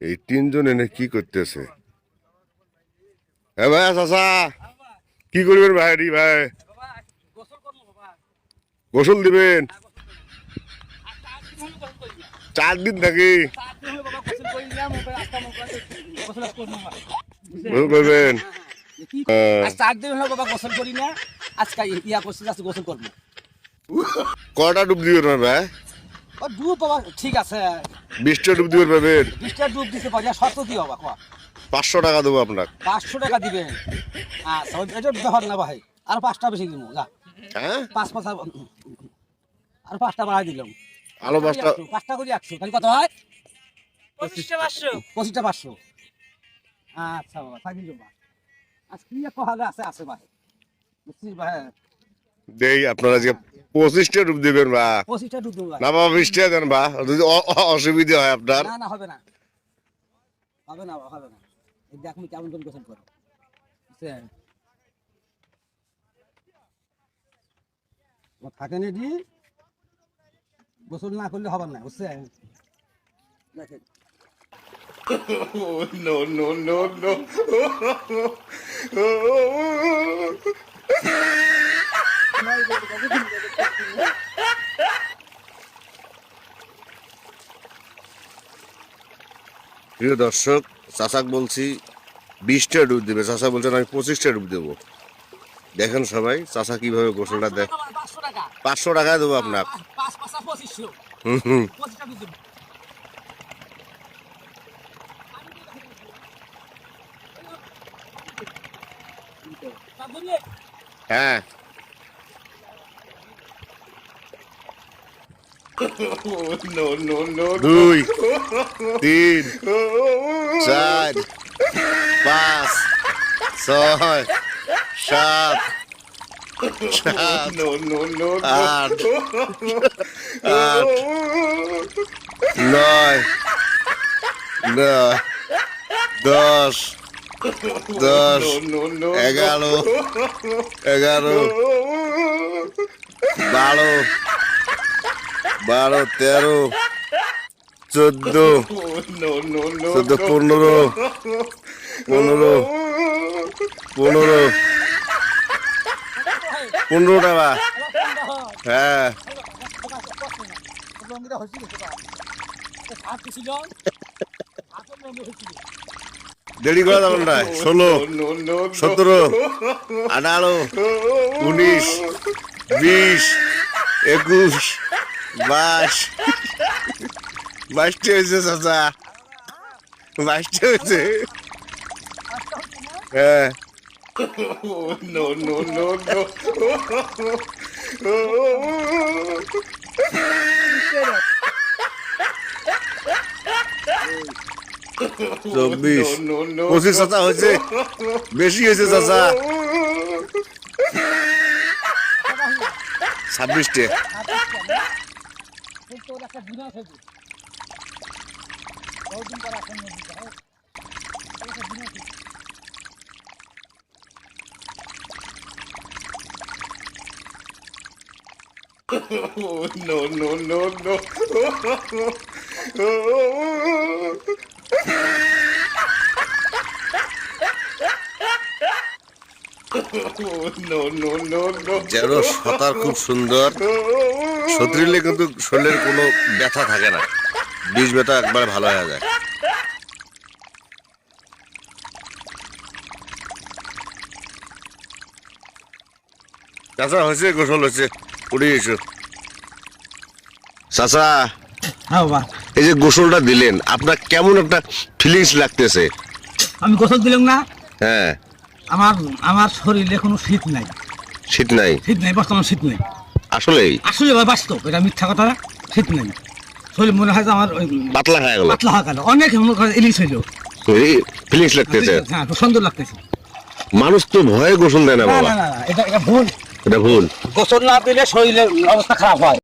এই তিনজন এনে কি করতেছে? হ্যাঁ ভাই, চাচা, কি করবেন ভাই রি ভাই? গোসল দিবেন? চার দিন থাকি করবেন? করব কটা ডুব দিবেন ভাই? ও ডুব বাবা ঠিক আছে। বিশটা ডুব দিবেন পাবেন বিশটা ডুব দিতে পারি শর্ত কি বাবা কোয়া? পাঁচশো টাকা দেবো আপনার। পাঁচশো টাকা দিবেন? আচ্ছা ওই- এটা ব্যাপার না ভাই আর পাঁচটা বেশি দিব যা। হ্যাঁ? পাঁচ পাঁচ আর পাঁচটা বাড়াই দিলাম। আলো পাঁচটা পাঁচটা করে একশো তাহলে কত হয়? পঁচিশটা পাঁচশো। পঁচিশটা পাঁচশো। আচ্ছা বাবা থাকিল বাবা আচ্ছা কি কহালে আছে আছে ভাই? বুঝছিস ভাই? দেই আপনারা পঁচিশটা ডুব দিবেন বা পঁচিশটা ডুব দেবো না বাবা বিশটা দেন বা যদি অসুবিধা হয় আপনার। না না হবে না। হবে না হবে না। কেমন করে গোসল করো বুঝছেন? থাকে না দি গোসল না করলে হবে না বুঝছেন? দেখেন। No, no, no, no. প্রিয় দর্শক, চাচাক বলছি, বিশটা ডুব দেবে। চাচা বলছেন, আমি পঁচিশটা ডুব দেবো। দেখেন সবাই, চাচা কীভাবে গোসলটা দেয়? পাঁচশো টাকা দেবো আপনার। পাঁচ ডুব দেবো হ্যাঁ দুই তিন চার পাঁচ ছয় সাত সাত আট আট নয় নয় দশ দশ এগারো এগারো বারো বারো তেরো চোদ্দ চোদ্দ পনেরো পনেরো পনেরো। পনেরো টাকা হ্যাঁ। দেরি করা যাবে না। ষোলো সতেরো আঠারো উনিশ বিশ একুশ বাইশ বাইশটা হয়েছে চাচা বাইশটা হয়েছে হ্যাঁ চব্বিশ পঁচিশ চাচা হয়েছে বেশি হয়েছে চাচা ছাব্বিশটে একটা বিনা থেকে কতদিন পর আসেন নদীটা একটা বিনা থেকে oh, no, no, no, no. যেন সাঁতার খুব সুন্দর। শত্রিলে কিন্তু শরীরের কোনো ব্যথা থাকে না। বিষ ব্যথা একবারে ভালো হয়ে যায়। চাচা হয়েছে? গোসল হয়েছে। উঠে এসো চাচা হ্যাঁ এই যে গোসলটা দিলেন আপনার কেমন একটা ফিলিংস লাগতেছে? আমি গোসল দিলাম না? হ্যাঁ। আমার আমার শরীরে কোনো শীত নাই। শীত নাই? শীত নাই বর্তমান শীত নাই। আসলে? আসলে বাস্তব এটা মিথ্যা কথা না শীত নাই। শরীর মনে হয় যে আমার পাতলা হয়ে গেল। পাতলা হয়ে গেল। অনেক ইলিশ হইল। ফিলিংস লাগতেছে। হ্যাঁ খুব সুন্দর লাগতেছে। মানুষ তো ভয়ে গোসল দেয় না বাবা। না না না, এটা এটা ভুল। এটা ভুল। গোসল না দিলে শরীরের অবস্থা খারাপ হয়।